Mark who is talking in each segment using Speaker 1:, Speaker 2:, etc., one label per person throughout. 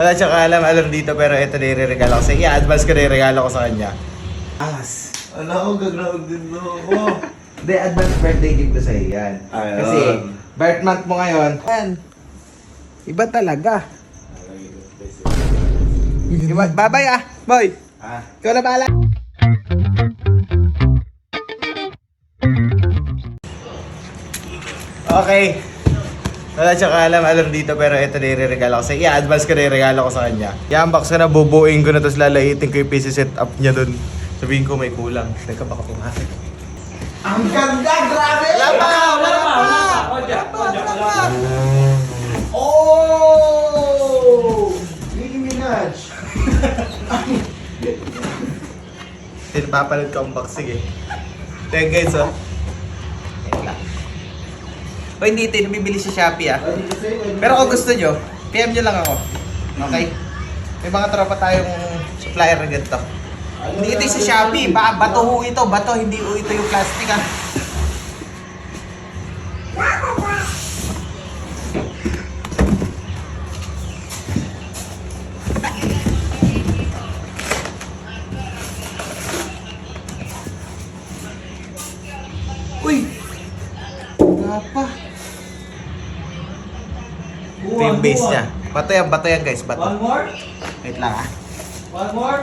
Speaker 1: Wala siya alam, alam dito pero ito na yung regalo ko sa iya. Advance ko na yung regalo ko sa kanya. As. Wala ko, gagawin din ako. Hindi, advance birthday gift ko sa iyo yan.
Speaker 2: Ayun.
Speaker 1: Kasi, birth month mo ngayon. Yan. Iba talaga. Iba, babay ah, boy.
Speaker 2: Ah,
Speaker 1: Ikaw na bahala. Okay. Wala siya alam, alam dito pero ito na yung regalo ko sa iya. Advance ko na yung regalo ko sa kanya. I-unbox ko na, bubuin ko na, tapos lalaitin ko yung PC set up niya dun. Sabihin ko may kulang. Teka, baka pumasok. Ang ganda! Grabe! Wala pa! Wala pa!
Speaker 2: Wala pa! Wala pa!
Speaker 1: Oh! Nicki Minaj! Pinapapanood ko ang box. Sige. Teka guys, oh. O hindi ito, bibili sa Shopee ah. Pero kung gusto nyo, PM nyo lang ako. Okay? May mga tropa tayong supplier na ganito. Hindi ito sa Shopee. Ba bato ho ito. Bato, hindi ho ito yung plastic ah. Yung base niya. Bato yan, bato yan guys, bato.
Speaker 2: One more?
Speaker 1: Wait lang ah.
Speaker 2: One more?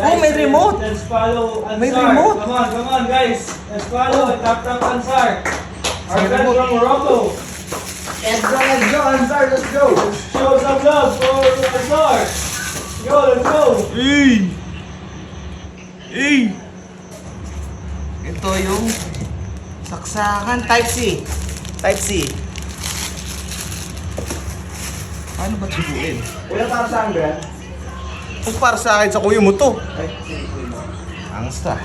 Speaker 1: Oh, may remote.
Speaker 2: Let's follow Ansar.
Speaker 1: May remote.
Speaker 2: Come on, come on guys. Let's follow and tap tap Ansar. Our friend
Speaker 1: remote.
Speaker 2: from Morocco.
Speaker 1: Let's go, let's go, Ansar, let's go!
Speaker 2: Show some love for Ansar. Go, let's go.
Speaker 1: Ey! Ey! Ito yung saksakan Type C. Type C. Paano ba tubuin?
Speaker 2: Kuya, para saan ba yan?
Speaker 1: Kung para sa akin, sa kuya mo to. Angas ta.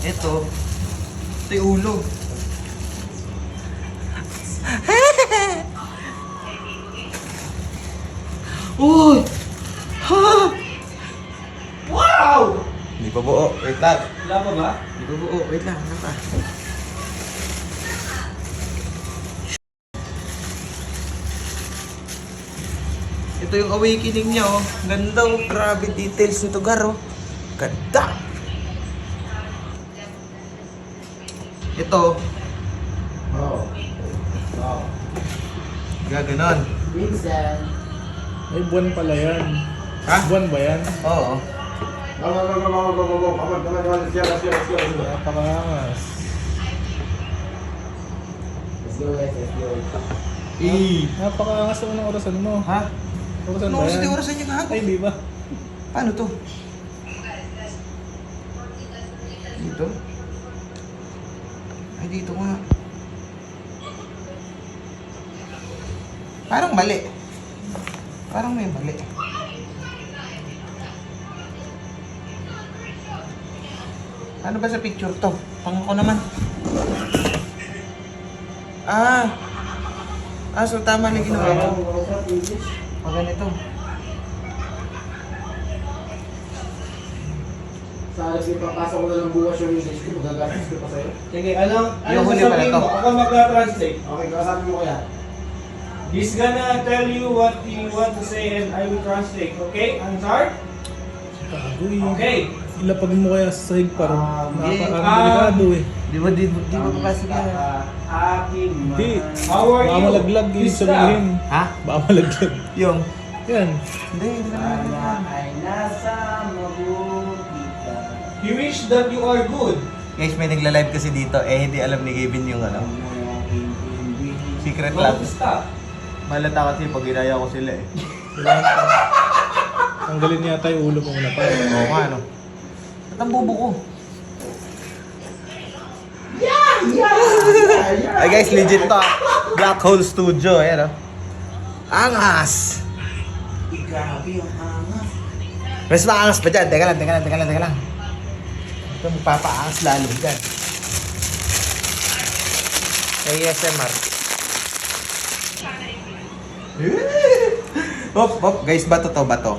Speaker 1: Ito. Ito yung ulo. Uy! Ha!
Speaker 2: Wow!
Speaker 1: Hindi pa buo. Wait lang.
Speaker 2: Wala pa ba?
Speaker 1: Hindi pa buo. Wait lang. Ano pa? Ito yung awakening niya, oh. Ganda, oh. Grabe details nito, Gar, oh. Ganda! Ito,
Speaker 2: Oo. Oo.
Speaker 1: gaganon.
Speaker 2: Minsan.
Speaker 3: Ay, buwan pala yan.
Speaker 1: Ha?
Speaker 3: Buwan ba yan?
Speaker 1: Oo.
Speaker 3: Napakangas.
Speaker 2: Let's go, guys, let's go.
Speaker 1: Eh.
Speaker 3: Napakangas naman ang orasan mo.
Speaker 1: Ha?
Speaker 3: Orasan
Speaker 1: Ano oras di orasan niya kahapon?
Speaker 3: Ay, di ba?
Speaker 1: Paano to? Dito? Ay, dito nga. Parang mali. Parang may mali. Ano ba sa picture to? Pang ako naman. Ah! Ah, so tama na ginawa ko. O ganito.
Speaker 4: Sa alas ipapasok ko na lang bukas yung English ko, magagastos ko pa sa'yo.
Speaker 2: Sige, anong,
Speaker 1: Yung
Speaker 2: anong
Speaker 1: huli pala
Speaker 2: sasabihin
Speaker 1: to.
Speaker 2: mo? Ako magka-translate.
Speaker 4: Okay, kasabi mo kaya.
Speaker 2: He's gonna tell you what he want to say and I will translate. Okay? Ansar?
Speaker 3: Kagoy.
Speaker 2: Okay.
Speaker 3: Ilapag mo kaya sa sahig parang
Speaker 2: Um,
Speaker 3: napaka-delikado eh.
Speaker 1: Di ba, di, di ba papasok yan?
Speaker 2: Akin
Speaker 3: Hindi.
Speaker 2: How are
Speaker 3: Baka
Speaker 2: you?
Speaker 3: malaglag yung sabihin.
Speaker 1: Ha?
Speaker 3: Baka malaglag.
Speaker 1: Yung?
Speaker 3: Yan.
Speaker 1: Hindi, hindi yan.
Speaker 2: ay nasa mabuti ka. He wish that you are good.
Speaker 1: Guys, may nagla-live kasi dito. Eh, hindi alam ni Kevin yung ano. Secret
Speaker 2: stop.
Speaker 1: Malata kasi pag ginaya ko sila eh.
Speaker 3: Tanggalin yata yung ulo mo muna pa.
Speaker 1: Oo nga, no? Ba't ang bubo ko? Ay guys, legit to. ah. Black Hole Studio, ayan oh. Angas!
Speaker 2: Grabe ang angas.
Speaker 1: Mas maangas pa dyan. Teka lang, teka lang, teka lang, teka lang. Ito magpapaangas lalo dyan. ASMR. hop, hop. Guys, bato to, bato.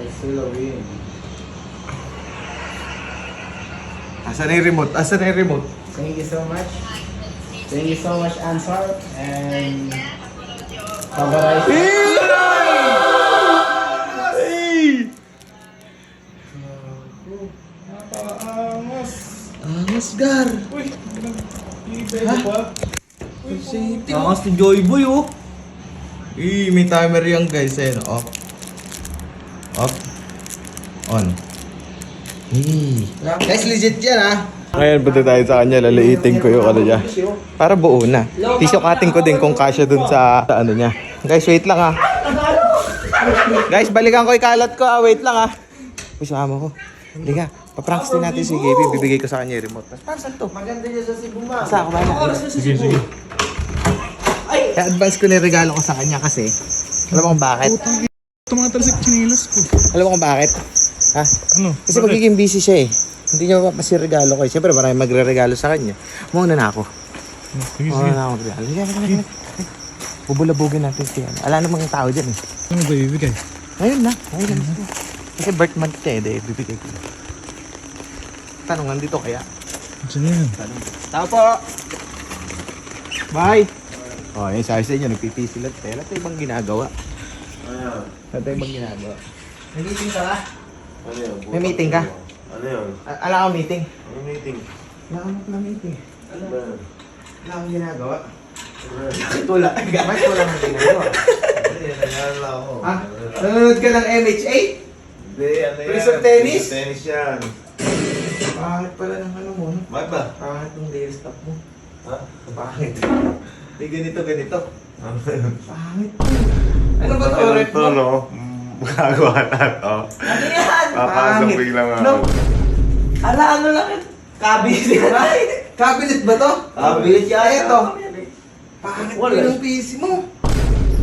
Speaker 4: It's still a win.
Speaker 1: Asan na yung remote? Asan na yung remote?
Speaker 4: Thank you so much. Thank you so much, Ansar. And... Pagaray.
Speaker 3: Hey! Napaangas.
Speaker 1: Angas, Gar.
Speaker 3: Uy, pa.
Speaker 1: City. Angas ni Joy Boy, oh. Eh, may timer yan, guys. Ayan, off. Off. On. Eh. Guys, legit yan, ah. Ngayon, punta tayo sa kanya. Laliitin ko yung ano niya. Para buo na. Tisyo cutting ko din kung kasya dun sa, sa ano niya. Guys, wait lang, ah. Guys, balikan ko ikalat ko, ah. Wait lang, ah. Uy, sumama ko. Halika. Papranks din natin si Gaby. Bibigay ko sa kanya yung remote. Tapos, saan to?
Speaker 4: Maganda niya sa Cebu, ma.
Speaker 1: Sa ako ba
Speaker 3: Sige, sige.
Speaker 1: Kaya advance ko na yung regalo ko sa kanya kasi alam mo kung bakit?
Speaker 3: Tumatalsik chinilas ko.
Speaker 1: Alam mo kung bakit? Ha?
Speaker 3: Ano?
Speaker 1: Kasi magiging busy siya eh. Hindi niya mapapasi regalo ko eh. Siyempre marami magre-regalo sa kanya. Muna na ako.
Speaker 3: Sige,
Speaker 1: Muna
Speaker 3: sige.
Speaker 1: na ako regalo. Halika, halika. Bubulabugin natin siya. Ala namang tao dyan eh.
Speaker 3: Ano ba ibigay?
Speaker 1: Ngayon na. Ngayon na. Kasi birth month niya eh. Dahil bibigay ko. Tanong, nandito kaya?
Speaker 3: Saan yan?
Speaker 1: Tao po! Bye! Oh, yung sabi sa inyo, nagpipisi lang. Tela, ito ibang ginagawa. Ito ibang ginagawa. Meeting ka ba?
Speaker 5: Ano yun?
Speaker 1: May meeting ka?
Speaker 5: Ano yun?
Speaker 1: A- Ala ka meeting?
Speaker 5: Ano meeting?
Speaker 1: Wala ka pala meeting.
Speaker 5: Ano ba yun?
Speaker 1: Wala kang ginagawa.
Speaker 5: Ano ba yun?
Speaker 1: Ito wala. Bakit wala kang ginagawa?
Speaker 5: Hindi, nag-aalala ako.
Speaker 1: Ha? Nanonood ka ng MHA?
Speaker 5: Hindi, ano yan?
Speaker 1: Prison tennis?
Speaker 5: Prison tennis yan.
Speaker 1: Pangit pala ng ano mo, no?
Speaker 5: Bakit ba?
Speaker 1: Pangit ng nail stop mo.
Speaker 5: Ha?
Speaker 1: Pangit. Hindi ganito, ganito.
Speaker 5: Ano?
Speaker 1: Pangit. Ano ba to?
Speaker 5: Ano
Speaker 1: Rep
Speaker 5: to, no? Magagawa na to.
Speaker 1: Ano yan?
Speaker 5: Papasok
Speaker 1: Pangit.
Speaker 5: biglang ako.
Speaker 1: No. Ala, ano lang yan? Cabinet. Cabinet ba to?
Speaker 5: Cabinet
Speaker 1: yan. Ito. Pangit
Speaker 5: Wala.
Speaker 1: yung PC mo.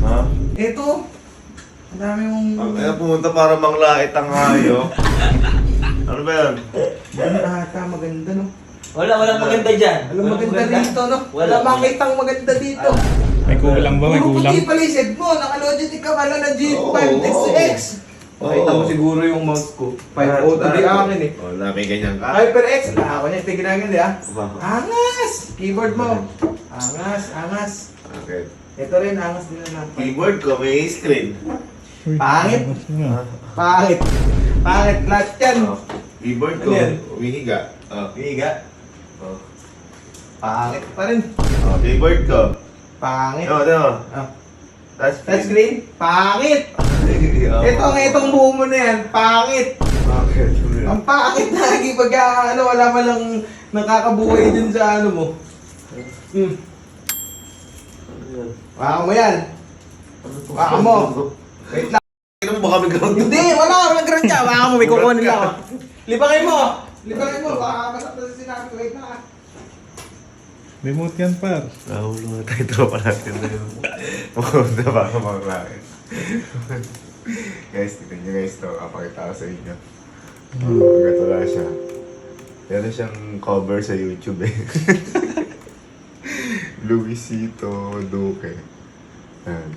Speaker 5: Ha?
Speaker 1: Ito. Ang dami mong...
Speaker 5: Ang kaya pumunta para manglait ang hayo. ano ba yan?
Speaker 1: Ano ata, maganda no?
Speaker 2: Wala, walang maganda dyan.
Speaker 1: Alam maganda dito no? Wala
Speaker 2: Wala.
Speaker 1: makitang maganda dito.
Speaker 3: May kulang ba? May
Speaker 1: Puro
Speaker 3: kulang?
Speaker 1: puti pala yung set mo. Naka-Logitech ka pala ng G5
Speaker 5: Oo.
Speaker 1: XX.
Speaker 5: Oo.
Speaker 1: Nakita mo siguro yung mouse ko. 5.0 to di akin eh.
Speaker 5: Oh, na may ganyan ka.
Speaker 1: HyperX. Ah, ako niya. Tignan ganyan di ah.
Speaker 5: Bakit?
Speaker 1: Angas! Keyboard mo. Angas, angas.
Speaker 5: Okay.
Speaker 1: Ito rin, angas din na natin.
Speaker 5: Keyboard ko, may screen.
Speaker 1: Pangit. Pangit. Pangit lahat yan.
Speaker 5: Oh. Keyboard ko,
Speaker 1: Ano yan?
Speaker 5: umihiga. Oh.
Speaker 1: Higa.
Speaker 5: Oh.
Speaker 1: Pangit pa rin.
Speaker 5: Oh, keyboard ko.
Speaker 1: Pangit.
Speaker 5: Ano, ano?
Speaker 1: Ah.
Speaker 5: Touchscreen.
Speaker 1: Touchscreen? Pangit.
Speaker 5: Oh.
Speaker 1: Ito, itong buo mo na yan. Pangit.
Speaker 5: Bakit?
Speaker 1: Ang pangit lagi pag ah, ano, wala man lang nakakabuhay dun sa ano mo. Hmm. Waka mo yan. Waka mo. Wait lang.
Speaker 5: Ano mo baka biglang
Speaker 1: Hindi, wala. Walang ground. Waka mo, may kukunin lang. Libangin mo. Libangin mo. Baka masakta sa sinabi ko. Wait lang ah.
Speaker 3: Remote yan par.
Speaker 5: Nahulo nga tayo tropa natin na yun. Pumunta pa ako mga klase. guys, tignan nyo guys to. Kapakita ko sa inyo. Oh, gato lang siya. Meron siyang cover sa YouTube eh. Luisito Duque. Yan.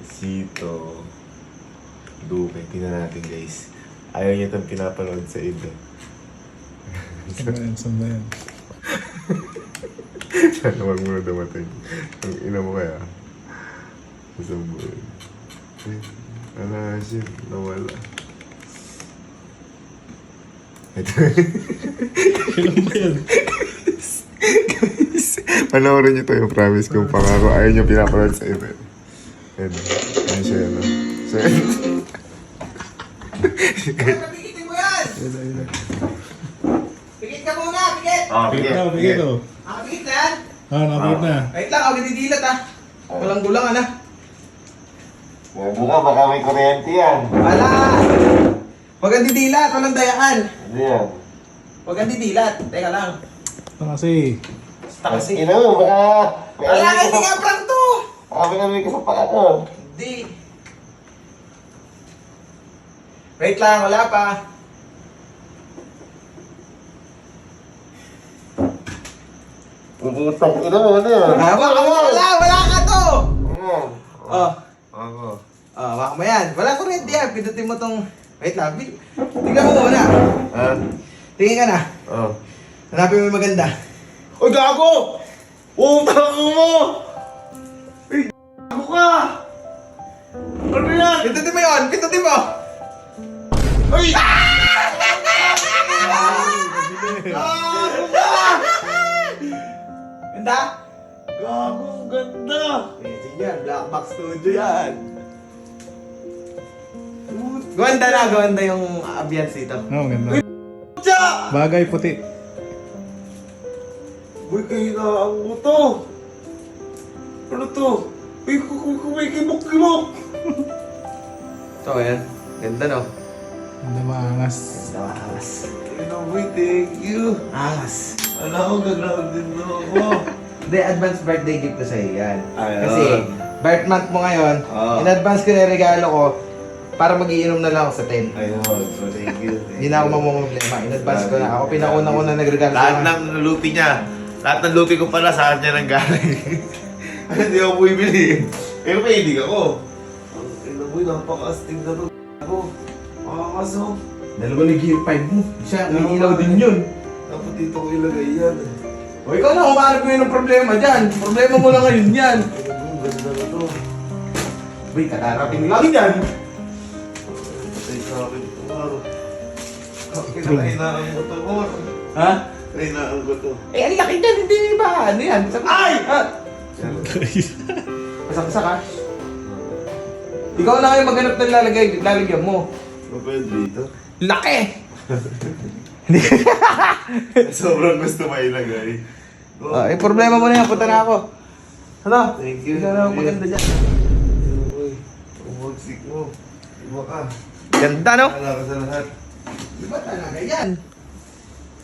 Speaker 5: Luisito Duque. Tingnan natin guys. Ayaw niya itong pinapanood sa iba.
Speaker 3: Saan ba yan? Saan ba yan?
Speaker 5: Sana wag mo na dumating. Ang ina mo kaya. Isang buwan. Eh, Ala, shit. Nawala. Ito.
Speaker 3: Kailan ba yan?
Speaker 5: Guys, panoorin niyo to yung promise kong pangako. Ayaw niyo pinapanood sa iba. Yan. Yan siya yan. ah. So, yan.
Speaker 1: Papikitin mo yan. Pikit ka muna. Pikit.
Speaker 5: Ah,
Speaker 3: Pikit na, pikit oh.
Speaker 1: Ah, pikit na yan.
Speaker 3: Ah, nakapikit na.
Speaker 1: Wait lang. Ako nadidilat ah. Walang gulang ah.
Speaker 5: Buka, baka may kuryente yan.
Speaker 1: Wala. Huwag kang didilat. Walang dayaan.
Speaker 5: Ano yan?
Speaker 1: Huwag kang didilat. Teka lang.
Speaker 3: Ito kasi.
Speaker 1: Basta kasi.
Speaker 5: Ina mo, baka...
Speaker 1: Wala, hindi
Speaker 5: ka
Speaker 1: nga
Speaker 5: sa-
Speaker 1: prank to.
Speaker 5: Baka may alamig ka sa paa ko.
Speaker 1: Hindi. Wait lang, wala pa.
Speaker 5: Puputang ina ano yan?
Speaker 1: Ah, wala, wala, wala ka to.
Speaker 5: Ano?
Speaker 1: Oh,
Speaker 5: Ako.
Speaker 1: oh, waka mo yan. Wala rin yan. Pindutin mo tong... Wait lang. Bil- Tingnan mo muna.
Speaker 5: Ha?
Speaker 1: Tingin ka na.
Speaker 5: Oh.
Speaker 1: Hanapin mo yung maganda.
Speaker 5: Uy, gago! Utang mo! Ay, ako ka! Ano yan?
Speaker 1: Pindutin mo yun! Pindutin mo!
Speaker 5: Ay!
Speaker 1: Ganda?
Speaker 5: Gago, ang ganda!
Speaker 1: Amazing yan. Black Box Studio yan. Ganda na, ganda yung ambience dito.
Speaker 3: Oo, ganda.
Speaker 5: Tsa!
Speaker 3: Bagay puti.
Speaker 5: Uy, kailangan mo to! Ano to? Uy, kumikimok-kimok!
Speaker 1: So, ayan. Ganda no?
Speaker 3: Ganda maangas.
Speaker 1: Ganda angas.
Speaker 5: Boy, thank you!
Speaker 1: Angas.
Speaker 5: Alam ko, gagawin din na ako.
Speaker 1: Hindi, advance birthday gift ko sa'yo yan.
Speaker 5: Ayun.
Speaker 1: Kasi, birth month mo ngayon,
Speaker 5: Oo.
Speaker 1: in advance ko na regalo ko para magiinom na lang ako sa 10.
Speaker 5: Ayun, so thank you.
Speaker 1: Hindi na ako mamumblema. In advance ko na. Ako pinakauna ko na nagregalo sa
Speaker 5: Lahat ng lupi niya, lahat ng lupi ko pala sa kanya nang galing. Hindi ako bumibili. Pero mahilig ako. Ang ina mo, napaka-astig na to. Ako, makakaso.
Speaker 1: Dalawa na gear 5 mo. Siya, may ilaw din yun.
Speaker 5: Dapat dito ko ilagay yan.
Speaker 1: O ikaw na, kumarap mo yun ng problema dyan. Problema mo na ngayon yan.
Speaker 5: Mo, ganda na to.
Speaker 1: Uy, katarating lang yan.
Speaker 5: Patay sa akin ito, Maro. Kinainaan ko to, Maro.
Speaker 1: Ha?
Speaker 5: Kinainaan ko to.
Speaker 1: Eh, ang laki dyan, hindi ba? Ano yan? Sabi-
Speaker 5: Ay!
Speaker 1: Ha? Pasaksa ka? Ikaw na ngayon maghanap ng lalagay, lalagyan mo.
Speaker 5: Pwede dito?
Speaker 1: Laki!
Speaker 5: Sobrang gusto mailagay.
Speaker 1: Ah, eh, problema mo na yan, punta na ako. Ano?
Speaker 5: Thank you.
Speaker 1: Ikaw na maganda dyan.
Speaker 5: Uy, umugsik mo. Iba ka.
Speaker 1: Ganda, no?
Speaker 5: Wala ka sa lahat.
Speaker 1: Iba talaga yan.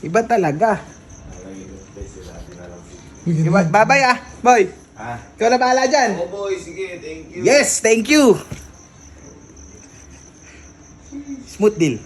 Speaker 1: Iba talaga. Iba, bye-bye ah, boy.
Speaker 5: Ah.
Speaker 1: Ikaw na bahala dyan.
Speaker 5: Oh boy, sige, thank you.
Speaker 1: Yes, thank you. Smooth deal.